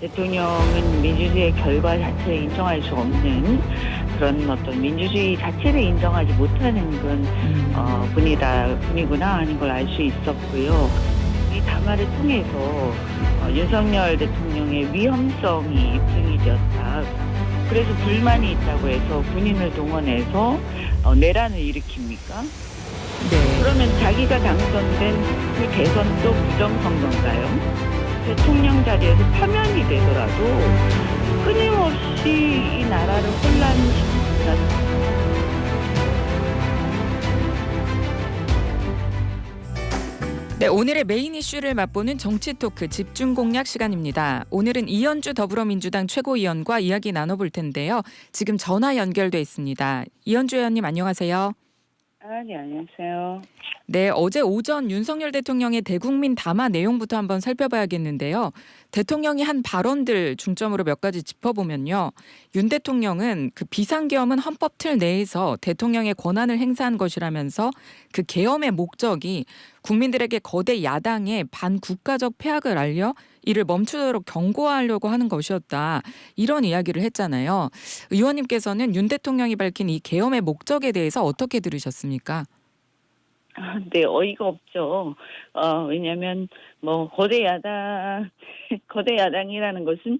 대통령은 민주주의의 결과 자체를 인정할 수 없는 그런 어떤 민주주의 자체를 인정하지 못하는 그런 음. 어, 분이다 분이구나 하는 걸 알 수 있었고요. 이 담화를 통해서 어, 윤석열 대통령의 위험성이 입증이 되었다. 그래서 불만이 있다고 해서 군인을 동원해서 어, 내란을 일으킵니까? 네. 그러면 자기가 당선된 그 대선 도 부정선거인가요? 대통령 자리에서 파면이 되더라도 끊임없이 이 나라를 혼란시키다. 네, 오늘의 메인 이슈를 맛보는 정치 토크 집중 공략 시간입니다. 오늘은 이현주 더불어민주당 최고위원과 이야기 나눠볼 텐데요. 지금 전화 연결돼 있습니다. 이현주 의원님 안녕하세요. 아, 네, 안녕하세요. 네, 어제 오전 윤석열 대통령의 대국민 담화 내용부터 한번 살펴봐야겠는데요. 대통령이 한 발언들 중점으로 몇 가지 짚어보면요. 윤 대통령은 그 비상계엄은 헌법 틀 내에서 대통령의 권한을 행사한 것이라면서 그 계엄의 목적이 국민들에게 거대 야당의 반국가적 폐악을 알려 이를 멈추도록 경고하려고 하는 것이었다. 이런 이야기를 했잖아요. 의원님께서는 윤 대통령이 밝힌 이 계엄의 목적에 대해서 어떻게 들으셨습니까? 아, 네, 어이가 없죠. 어, 왜냐면, 뭐, 거대 야당, 거대 야당이라는 것은,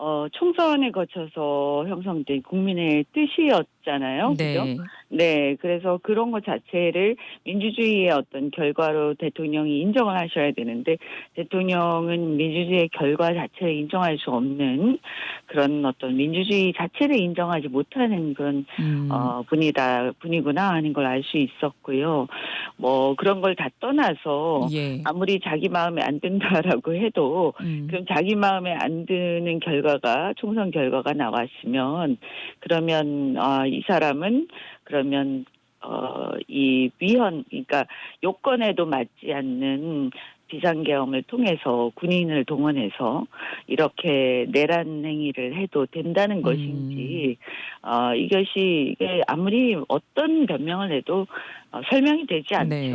어, 총선에 거쳐서 형성된 국민의 뜻이었잖아요. 그죠? 네. 네, 그래서 그런 것 자체를 민주주의의 어떤 결과로 대통령이 인정을 하셔야 되는데 대통령은 민주주의의 결과 자체를 인정할 수 없는 그런 어떤 민주주의 자체를 인정하지 못하는 그런 음. 어 분이다 분이구나 하는 걸 알 수 있었고요. 뭐 그런 걸 다 떠나서 예. 아무리 자기 마음에 안 든다라고 해도 음. 그럼 자기 마음에 안 드는 결과 가 총선 결과가 나왔으면 그러면 아, 이 사람은 그러면 어, 이 위헌 그러니까 요건에도 맞지 않는 비상계엄을 통해서 군인을 동원해서 이렇게 내란 행위를 해도 된다는 것인지 어, 이것이 이게 아무리 어떤 변명을 해도 어, 설명이 되지 않죠. 네,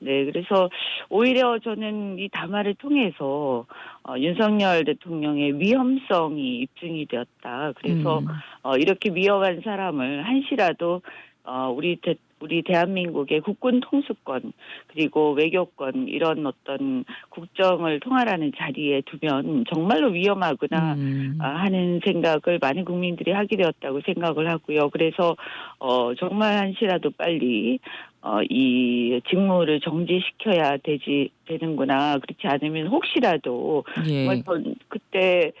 그래서 오히려 저는 이 담화를 통해서 어, 윤석열 대통령의 위험성이 입증이 되었다. 그래서 음. 어, 이렇게 위험한 사람을 한시라도 어, 우리 대, 우리 대한민국의 국군 통수권 그리고 외교권 이런 어떤 국정을 통할하는 자리에 두면 정말로 위험하구나 음. 아, 하는 생각을 많은 국민들이 하게 되었다고 생각을 하고요. 그래서 어 정말 한시라도 빨리 어 이 직무를 정지시켜야 되지 되는구나. 그렇지 않으면 혹시라도 예. 전 그때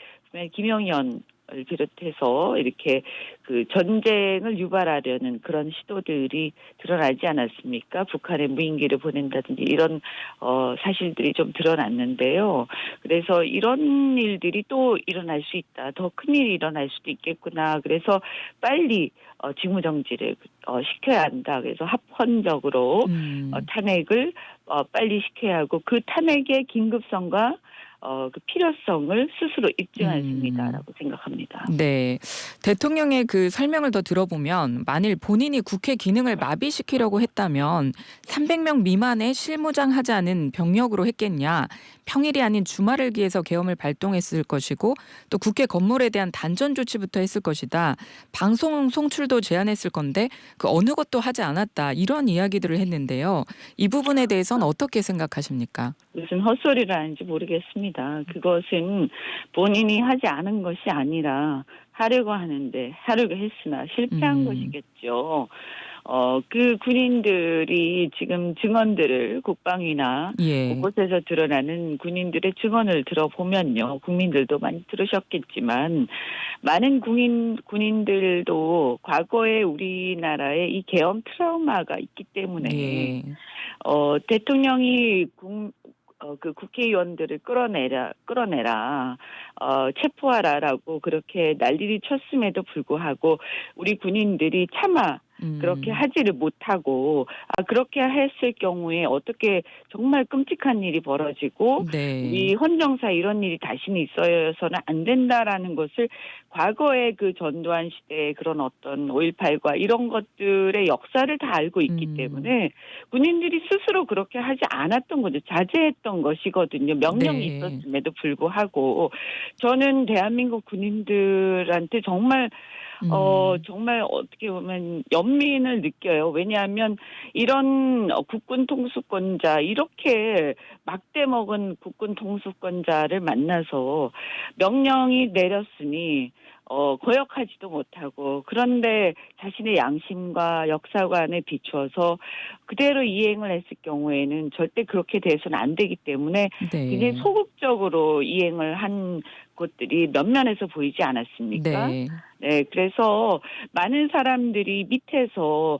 김영현을 비롯해서 이렇게 그 전쟁을 유발하려는 그런 시도들이 드러나지 않았습니까? 북한에 무인기를 보낸다든지 이런 어 사실들이 좀 드러났는데요. 그래서 이런 일들이 또 일어날 수 있다. 더 큰 일이 일어날 수도 있겠구나. 그래서 빨리 어 직무 정지를 어 시켜야 한다. 그래서 합헌적으로 음. 어, 탄핵을 어, 빨리 시켜야 하고 그 탄핵의 긴급성과 어, 그 필요성을 스스로 입증했습니다라고 생각합니다. 네. 대통령의 그 설명을 더 들어보면 만일 본인이 국회 기능을 마비시키려고 했다면 300명 미만의 실무장 하지 않은 병력으로 했겠냐. 평일이 아닌 주말을 기해서 계엄을 발동했을 것이고 또 국회 건물에 대한 단전 조치부터 했을 것이다. 방송 송출도 제한했을 건데 그 어느 것도 하지 않았다. 이런 이야기들을 했는데요. 이 부분에 대해서는 어떻게 생각하십니까? 무슨 헛소리를 하는지 모르겠습니다. 그것은 본인이 하지 않은 것이 아니라 하려고 하는데 하려고 했으나 실패한 음. 것이겠죠. 어, 그 군인들이 지금 증언들을 국방위나 예. 곳곳에서 드러나는 군인들의 증언을 들어보면요. 국민들도 많이 들으셨겠지만 많은 군인 군인들도 과거에 우리나라에 이 계엄 트라우마가 있기 때문에 예. 어 대통령이 국, 어, 그 국회의원들을 끌어내라, 끌어내라, 어, 체포하라라고 그렇게 난리를 쳤음에도 불구하고 우리 군인들이 차마 음. 그렇게 하지를 못하고 아 그렇게 했을 경우에 어떻게 정말 끔찍한 일이 벌어지고 네. 우리 헌정사 이런 일이 다시는 있어서는 안 된다라는 것을 과거의 그 전두환 시대의 그런 어떤 5.18과 이런 것들의 역사를 다 알고 있기 음. 때문에 군인들이 스스로 그렇게 하지 않았던 거죠. 자제했던 것이거든요. 명령이 네. 있었음에도 불구하고 저는 대한민국 군인들한테 정말 음. 어, 정말 어떻게 보면 연민을 느껴요. 왜냐하면 이런 어, 국군 통수권자, 이렇게 막대 먹은 국군 통수권자를 만나서 명령이 내렸으니 어, 거역하지도 못하고 그런데 자신의 양심과 역사관에 비추어서 그대로 이행을 했을 경우에는 절대 그렇게 돼서는 안 되기 때문에 네. 굉장히 소극적으로 이행을 한 것들이 몇 면에서 보이지 않았습니까? 네. 네, 그래서 많은 사람들이 밑에서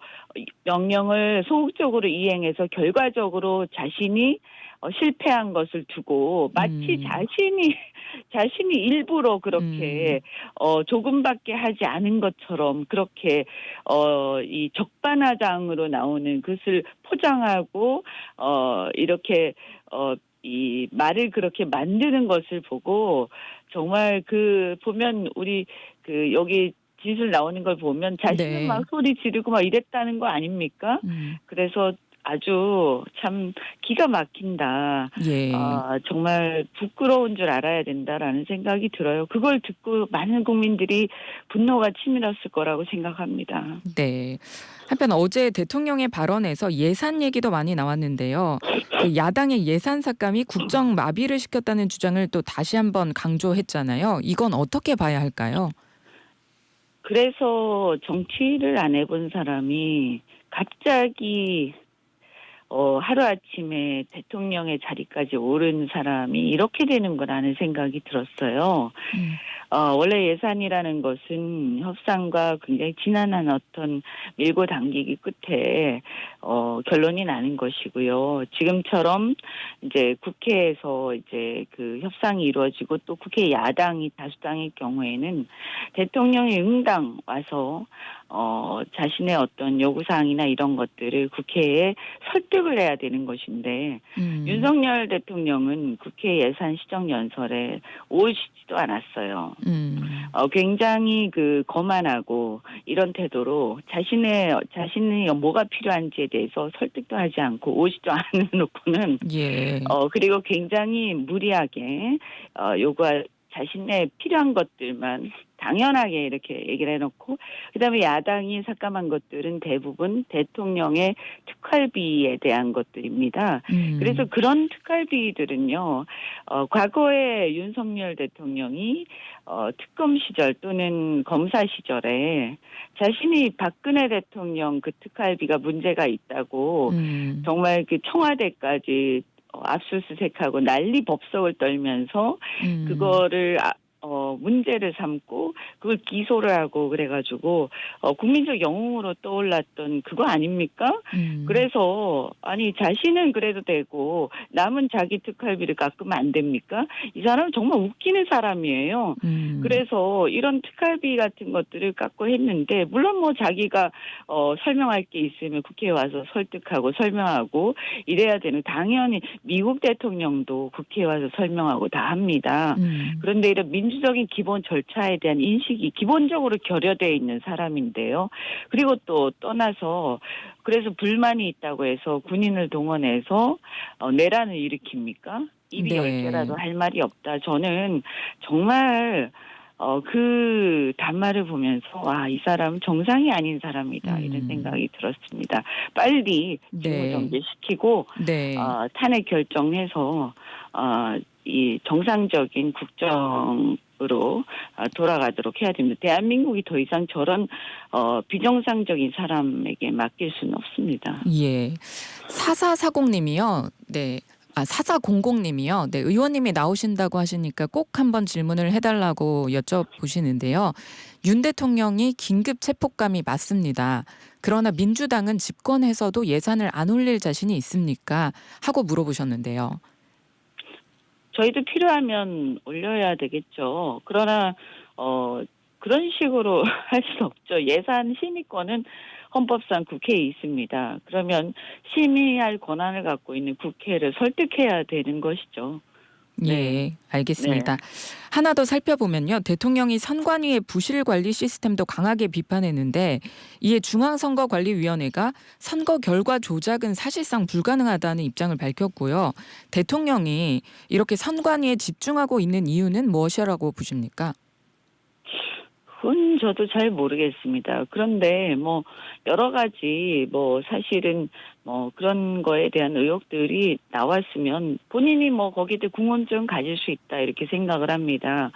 명령을 소극적으로 이행해서 결과적으로 자신이 어, 실패한 것을 두고 마치 음. 자신이 자신이 일부러 그렇게 어 조금밖에 하지 않은 것처럼 그렇게 어이 적반하장으로 나오는 것을 포장하고 어 이렇게 어 이 말을 그렇게 만드는 것을 보고 정말 그 보면 우리 그 여기 진술 나오는 걸 보면 자신은 네. 막 소리 지르고 막 이랬다는 거 아닙니까? 음. 그래서 아주 참 기가 막힌다. 예. 아, 정말 부끄러운 줄 알아야 된다라는 생각이 들어요. 그걸 듣고 많은 국민들이 분노가 치밀었을 거라고 생각합니다. 네. 한편 어제 대통령의 발언에서 예산 얘기도 많이 나왔는데요. 그 야당의 예산 삭감이 국정 마비를 시켰다는 주장을 또 다시 한번 강조했잖아요. 이건 어떻게 봐야 할까요? 그래서 정치를 안 해본 사람이 갑자기 어, 하루아침에 대통령의 자리까지 오른 사람이 이렇게 되는 거라는 생각이 들었어요. 음. 어, 원래 예산이라는 것은 협상과 굉장히 지난한 어떤 밀고 당기기 끝에 어, 결론이 나는 것이고요. 지금처럼 이제 국회에서 이제 그 협상이 이루어지고 또 국회 야당이 다수당일 경우에는 대통령이 응당 와서 어, 자신의 어떤 요구사항이나 이런 것들을 국회에 설득을 해야 되는 것인데, 음. 윤석열 대통령은 국회 예산 시정 연설에 오시지도 않았어요. 음. 어, 굉장히 그 거만하고 이런 태도로 자신의, 자신이 뭐가 필요한지에 대해서 설득도 하지 않고 오시도 않은 놓고는 예. 어, 그리고 굉장히 무리하게, 어, 요구할, 자신의 필요한 것들만 당연하게 이렇게 얘기를 해놓고, 그 다음에 야당이 삭감한 것들은 대부분 대통령의 특활비에 대한 것들입니다. 음. 그래서 그런 특활비들은요, 어, 과거에 윤석열 대통령이, 어, 특검 시절 또는 검사 시절에 자신이 박근혜 대통령 그 특활비가 문제가 있다고 음. 정말 그 청와대까지 어, 압수수색하고 난리 법석을 떨면서 음. 그거를 아, 어, 문제를 삼고 그걸 기소를 하고 그래가지고 어, 국민적 영웅으로 떠올랐던 그거 아닙니까? 음. 그래서 아니 자신은 그래도 되고 남은 자기 특활비를 깎으면 안 됩니까? 이 사람은 정말 웃기는 사람이에요. 음. 그래서 이런 특활비 같은 것들을 깎고 했는데 물론 뭐 자기가 어 설명할 게 있으면 국회에 와서 설득하고 설명하고 이래야 되는 당연히 미국 대통령도 국회에 와서 설명하고 다 합니다. 음. 그런데 이런 민주적인 기본 절차에 대한 인식이 기본적으로 결여되어 있는 사람인데요. 그리고 또 떠나서 그래서 불만이 있다고 해서 군인을 동원해서 어, 내란을 일으킵니까? 입이 네. 열 개라도 할 말이 없다. 저는 정말 어, 그 단말을 보면서 와, 이 사람은 정상이 아닌 사람이다. 음. 이런 생각이 들었습니다. 빨리 네. 직무 정지시키고 네. 어, 탄핵 결정해서 어, 이 정상적인 국정 으로 어, 돌아가도록 해야 됩니다. 대한민국이 더 이상 저런 어, 비정상적인 사람에게 맡길 수는 없습니다. 예. 사사사공님이요. 네. 아, 사사공공님이요. 네, 의원님이 나오신다고 하시니까 꼭 한번 질문을 해달라고 여쭤보시는데요. 윤 대통령이 긴급 체포감이 맞습니다. 그러나 민주당은 집권해서도 예산을 안 올릴 자신이 있습니까? 하고 물어보셨는데요. 저희도 필요하면 올려야 되겠죠. 그러나 어 그런 식으로 할 수 없죠. 예산 심의권은 헌법상 국회에 있습니다. 그러면 심의할 권한을 갖고 있는 국회를 설득해야 되는 것이죠. 예, 네. 알겠습니다. 하나 더 살펴보면요. 대통령이 선관위의 부실 관리 시스템도 강하게 비판했는데 이에 중앙선거관리위원회가 선거 결과 조작은 사실상 불가능하다는 입장을 밝혔고요. 대통령이 이렇게 선관위에 집중하고 있는 이유는 무엇이라고 보십니까? 그건 저도 잘 모르겠습니다. 그런데 뭐 여러 가지 뭐 사실은 뭐 그런 거에 대한 의혹들이 나왔으면 본인이 뭐 거기에 대해 궁금증 가질 수 있다 이렇게 생각을 합니다.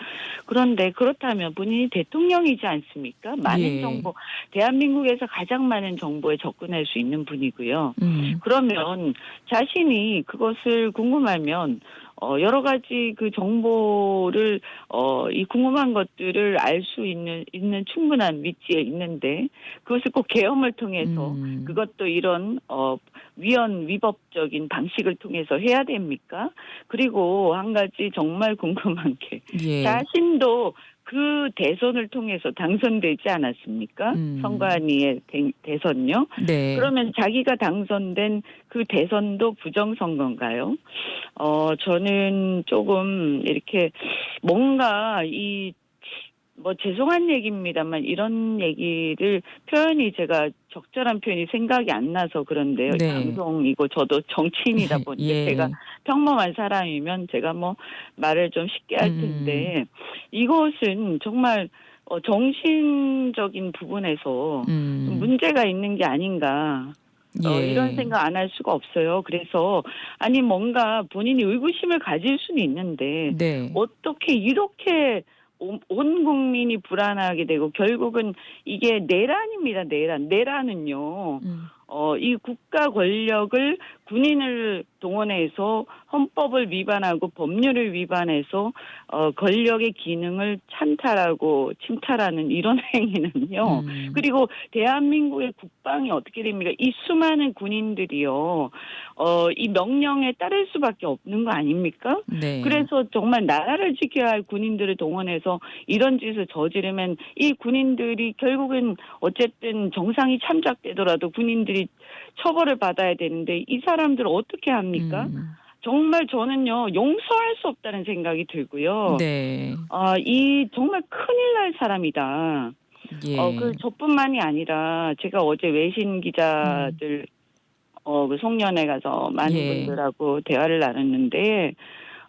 그런데 그렇다면 본인이 대통령이지 않습니까? 많은 예. 정보, 대한민국에서 가장 많은 정보에 접근할 수 있는 분이고요. 음, 그러면 자신이 그것을 궁금하면 어 여러 가지 그 정보를 어 이 궁금한 것들을 알 수 있는 있는 충분한 위치에 있는데 그것을 꼭 계엄을 통해서 음, 그것도 이런 어 위헌 위법적인 방식을 통해서 해야 됩니까? 그리고 한 가지 정말 궁금한 게 예. 자신도 그 대선을 통해서 당선되지 않았습니까? 음. 선관위의 대- 대선요. 네. 그러면 자기가 당선된 그 대선도 부정선거인가요? 어, 저는 조금 이렇게 뭔가 이, 뭐 죄송한 얘기입니다만 이런 얘기를 표현이 제가 적절한 표현이 생각이 안 나서 그런데요. 네. 방송이고 저도 정치인이다 보니까 예. 제가 평범한 사람이면 제가 뭐 말을 좀 쉽게 할 음. 텐데 이것은 정말 어, 정신적인 부분에서 음, 문제가 있는 게 아닌가 어, 예. 이런 생각 안 할 수가 없어요. 그래서 아니 뭔가 본인이 의구심을 가질 수는 있는데 네. 어떻게 이렇게 온, 온 국민이 불안하게 되고 결국은 이게 내란입니다. 내란. 내란은요. 음, 어, 이 국가 권력을 군인을 동원해서 헌법을 위반하고 법률을 위반해서 어, 권력의 기능을 찬탈하고 침탈하는 이런 행위는요. 음, 그리고 대한민국의 국방이 어떻게 됩니까? 이 수많은 군인들이요, 어, 이 명령에 따를 수밖에 없는 거 아닙니까? 네. 그래서 정말 나라를 지켜야 할 군인들을 동원해서 이런 짓을 저지르면 이 군인들이 결국은 어쨌든 정상이 참작되더라도 군인들이 처벌을 받아야 되는데 이 사람들 어떻게 합니까? 음, 정말 저는요 용서할 수 없다는 생각이 들고요. 네. 아, 이 정말 큰일 날 사람이다. 예. 어, 그 저뿐만이 아니라 제가 어제 외신 기자들 어, 그 송년회 가서 많은 예. 분들하고 대화를 나눴는데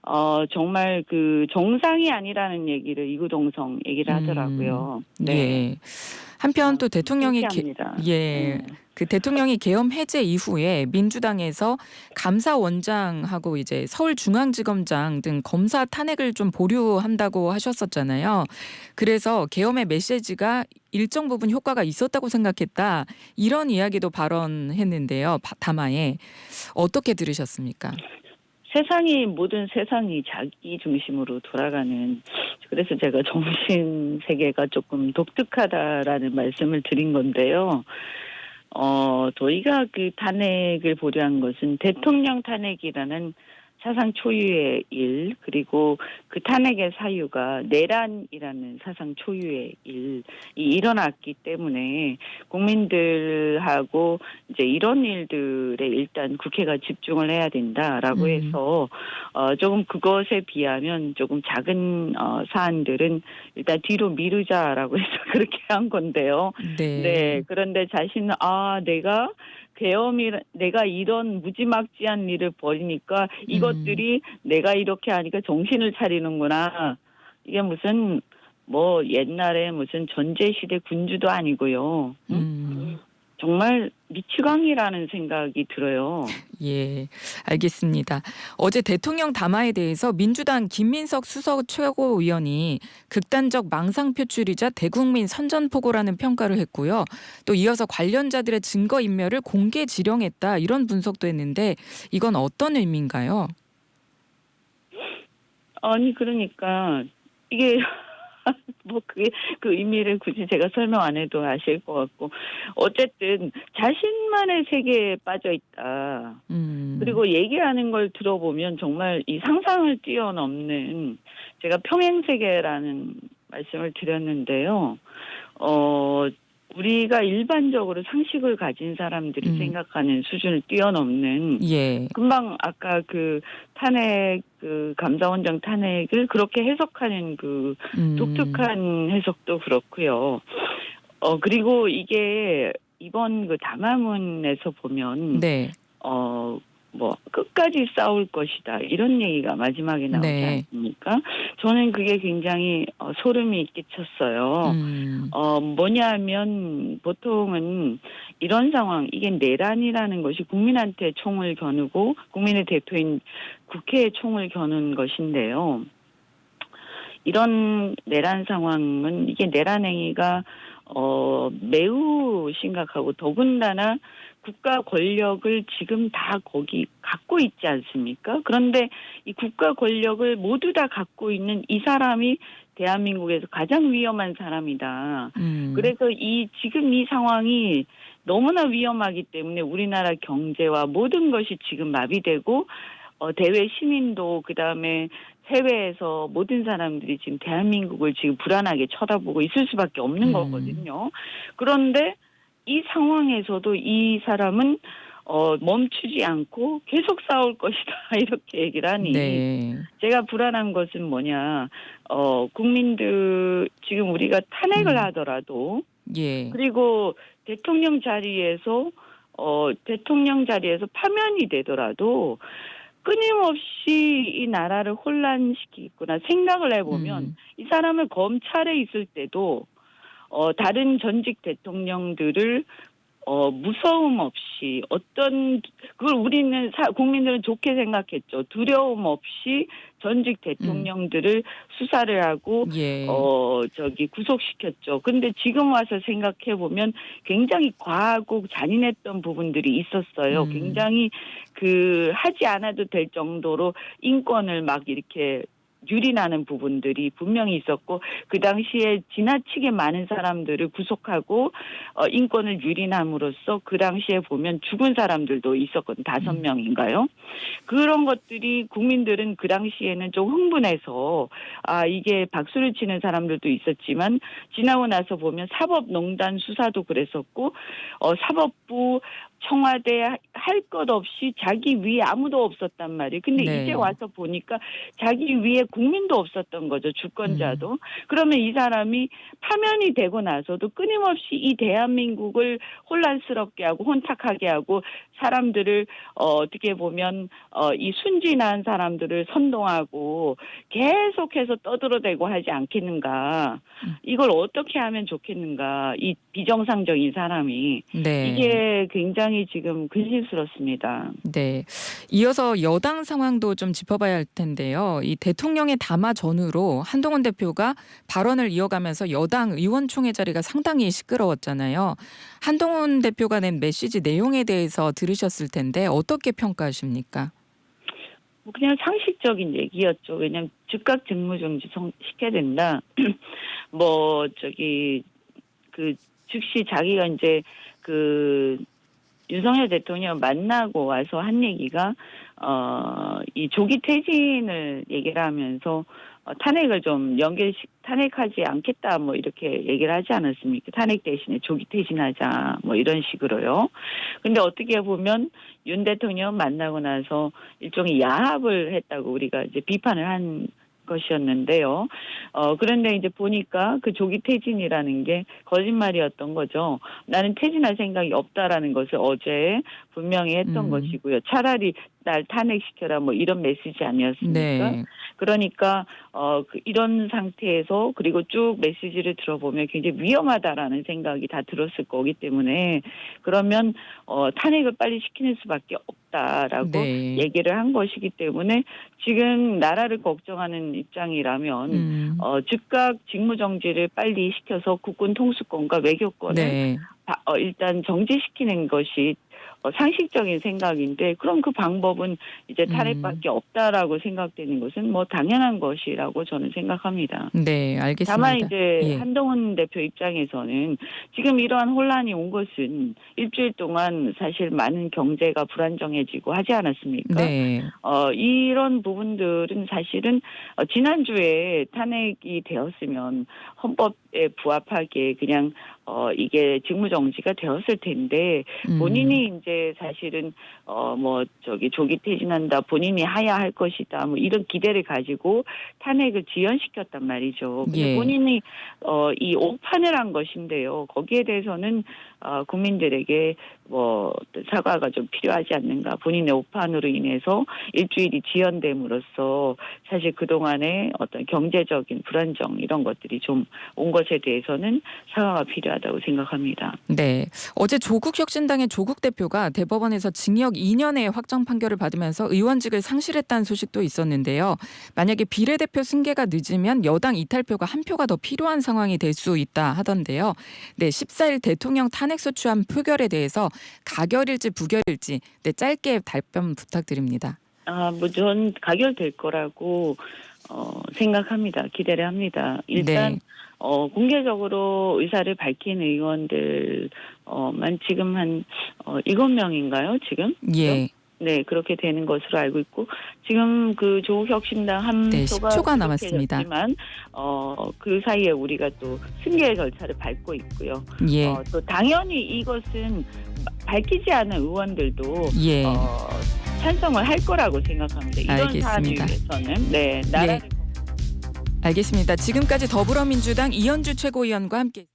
어, 정말 그 정상이 아니라는 얘기를 이구동성 얘기를 음, 하더라고요. 예. 한편 또 대통령이 개. 예. 음. 그 대통령이 계엄 해제 이후에 민주당에서 감사원장하고 이제 서울중앙지검장 등 검사 탄핵을 좀 보류한다고 하셨었잖아요. 그래서 계엄의 메시지가 일정 부분 효과가 있었다고 생각했다. 이런 이야기도 발언했는데요. 바- 담화에 어떻게 들으셨습니까? 세상이 모든 세상이 자기 중심으로 돌아가는 그래서 제가 정신 세계가 조금 독특하다라는 말씀을 드린 건데요. 어, 저희가 그 탄핵을 보류한 것은 대통령 탄핵이라는 사상 초유의 일, 그리고 그 탄핵의 사유가 내란이라는 사상 초유의 일이 일어났기 때문에 국민들하고 이제 이런 일들에 일단 국회가 집중을 해야 된다라고 음. 해서 어, 조금 그것에 비하면 조금 작은 어, 사안들은 일단 뒤로 미루자라고 해서 그렇게 한 건데요. 네. 네. 그런데 자신은 아 내가 계엄이 내가 이런 무지막지한 일을 벌이니까 이것들이 내가 이렇게 하니까 정신을 차리는구나. 이게 무슨 뭐 옛날에 무슨 전제 시대 군주도 아니고요. 응? 음, 정말 미치광이라는 생각이 들어요. 예, 알겠습니다. 어제 대통령 담화에 대해서 민주당 김민석 수석 최고위원이 극단적 망상 표출이자 대국민 선전포고라는 평가를 했고요. 또 이어서 관련자들의 증거 인멸을 공개 지령했다 이런 분석도 했는데 이건 어떤 의미인가요? 아니 그러니까 이게 뭐 그게 그 의미를 굳이 제가 설명 안 해도 아실 것 같고 어쨌든 자신만의 세계에 빠져 있다. 음, 그리고 얘기하는 걸 들어보면 정말 이 상상을 뛰어넘는 제가 평행 세계라는 말씀을 드렸는데요. 어 우리가 일반적으로 상식을 가진 사람들이 음. 생각하는 수준을 뛰어넘는 예. 금방 아까 그 탄핵 그 감사원장 탄핵을 그렇게 해석하는 그 음. 독특한 해석도 그렇고요. 어 그리고 이게 이번 그 담화문에서 보면 네. 어 뭐 끝까지 싸울 것이다 이런 얘기가 마지막에 나오지 네. 않습니까? 저는 그게 굉장히 어, 소름이 끼쳤어요. 음. 어 뭐냐면 보통은 이런 상황 이게 내란이라는 것이 국민한테 총을 겨누고 국민의 대표인 국회에 총을 겨눈 것인데요. 이런 내란 상황은 이게 내란 행위가 어 매우 심각하고 더군다나 국가 권력을 지금 다 거기 갖고 있지 않습니까? 그런데 이 국가 권력을 모두 다 갖고 있는 이 사람이 대한민국에서 가장 위험한 사람이다. 음. 그래서 이 지금 이 상황이 너무나 위험하기 때문에 우리나라 경제와 모든 것이 지금 마비되고 어, 대외 시민도 그 다음에 해외에서 모든 사람들이 지금 대한민국을 지금 불안하게 쳐다보고 있을 수밖에 없는 음. 거거든요. 그런데 이 상황에서도 이 사람은 어, 멈추지 않고 계속 싸울 것이다 이렇게 얘기를 하니 네. 제가 불안한 것은 뭐냐 어 국민들 지금 우리가 탄핵을 음. 하더라도 예. 그리고 대통령 자리에서 어 대통령 자리에서 파면이 되더라도 끊임없이 이 나라를 혼란시키겠구나 생각을 해보면 음. 이 사람을 검찰에 있을 때도 어 다른 전직 대통령들을 어 무서움 없이 어떤 그걸 우리는 사, 국민들은 좋게 생각했죠 두려움 없이 전직 대통령들을 수사를 하고 예. 어 저기 구속시켰죠. 근데 지금 와서 생각해 보면 굉장히 과하고 잔인했던 부분들이 있었어요. 음. 굉장히 그 하지 않아도 될 정도로 인권을 막 이렇게 유린하는 부분들이 분명히 있었고 그 당시에 지나치게 많은 사람들을 구속하고 어 인권을 유린함으로써 그 당시에 보면 죽은 사람들도 있었거든 다섯 음. 명인가요? 그런 것들이 국민들은 그 당시에는 좀 흥분해서 아 이게 박수를 치는 사람들도 있었지만 지나고 나서 보면 사법농단 수사도 그랬었고 어 사법부 청와대 할 것 없이 자기 위에 아무도 없었단 말이에요. 근데 네. 이제 와서 보니까 자기 위에 국민도 없었던 거죠. 주권자도. 그러면 이 사람이 파면이 되고 나서도 끊임없이 이 대한민국을 혼란스럽게 하고 혼탁하게 하고 사람들을 어, 어떻게 보면 어, 이 순진한 사람들을 선동하고 계속해서 떠들어대고 하지 않겠는가. 음. 이걸 어떻게 하면 좋겠는가. 이 비정상적인 사람이 네. 이게 굉장히 지금 근심 스럽습니다. 네. 이어서 여당 상황도 좀 짚어봐야 할 텐데요. 이 대통령의 담화 전후로 한동훈 대표가 발언을 이어가면서 여당 의원총회 자리가 상당히 시끄러웠잖아요. 한동훈 대표가 낸 메시지 내용에 대해서 들으셨을 텐데 어떻게 평가하십니까? 뭐 그냥 상식적인 얘기였죠. 왜냐하면 즉각 직무정지 성- 시켜야 된다. 뭐 저기 그 즉시 자기가 이제 그 윤석열 대통령 만나고 와서 한 얘기가 어 이 조기 퇴진을 얘기를 하면서 어, 탄핵을 좀 연결 탄핵하지 않겠다 뭐 이렇게 얘기를 하지 않았습니까? 탄핵 대신에 조기 퇴진하자 뭐 이런 식으로요. 근데 어떻게 보면 윤 대통령 만나고 나서 일종의 야합을 했다고 우리가 이제 비판을 한 것이었는데요. 어, 그런데 이제 보니까 그 조기 퇴진이라는 게 거짓말이었던 거죠. 나는 퇴진할 생각이 없다라는 것을 어제 분명히 했던 음. 것이고요. 차라리 날 탄핵시켜라 뭐 이런 메시지 아니었습니까? 네. 그러니까 어그 이런 상태에서 그리고 쭉 메시지를 들어보면 굉장히 위험하다라는 생각이 다 들었을 거기 때문에 그러면 어 탄핵을 빨리 시키는 수밖에 없다라고 네. 얘기를 한 것이기 때문에 지금 나라를 걱정하는 입장이라면 음. 어 즉각 직무 정지를 빨리 시켜서 국군 통수권과 외교권을 네. 바- 어, 일단 정지시키는 것이 어, 상식적인 생각인데 그럼 그 방법은 이제 음. 탄핵밖에 없다라고 생각되는 것은 뭐 당연한 것이라고 저는 생각합니다. 네, 알겠습니다. 다만 이제 예. 한동훈 대표 입장에서는 지금 이러한 혼란이 온 것은 일주일 동안 사실 많은 경제가 불안정해지고 하지 않았습니까? 네. 어, 이런 부분들은 사실은 어, 지난주에 탄핵이 되었으면 헌법에 부합하게 그냥 어 이게 직무 정지가 되었을 텐데 음. 본인이 이제 사실은 어 뭐 저기 조기 퇴진한다 본인이 하야 할 것이다 뭐 이런 기대를 가지고 탄핵을 지연시켰단 말이죠. 예. 본인이 어 이 오판을 한 것인데요. 거기에 대해서는 어 국민들에게 뭐 사과가 좀 필요하지 않는가. 본인의 오판으로 인해서 일주일이 지연됨으로써 사실 그 동안의 어떤 경제적인 불안정 이런 것들이 좀 온 것에 대해서는 사과가 필요하다고 생각합니다. 네. 어제 조국 혁신당의 조국 대표가 대법원에서 징역 2년의 확정 판결을 받으면서 의원직을 상실했다는 소식도 있었는데요. 만약에 비례대표 승계가 늦으면 여당 이탈표가 한 표가 더 필요한 상황이 될 수 있다 하던데요. 네, 14일 대통령 탄핵 소추안 표결에 대해서 가결일지 부결일지 네, 짧게 답변 부탁드립니다. 아, 뭐 전 가결될 거라고 어, 생각합니다. 기대를 합니다. 일단 네. 어, 공개적으로 의사를 밝힌 의원들만 지금 한 어, 7명인가요? 지금? 예. 네, 그렇게 되는 것으로 알고 있고 지금 그 조국혁신당 한 네, 표가 10초가 남았습니다. 부족해졌지만 어, 그 사이에 우리가 또 승계 절차를 밟고 있고요. 예. 어, 또 당연히 이것은 밝히지 않은 의원들도 예. 어, 찬성을 할 거라고 생각합니다. 이런 알겠습니다. 위해서는 네 나라를 알겠습니다. 지금까지 더불어민주당 이현주 최고위원과 함께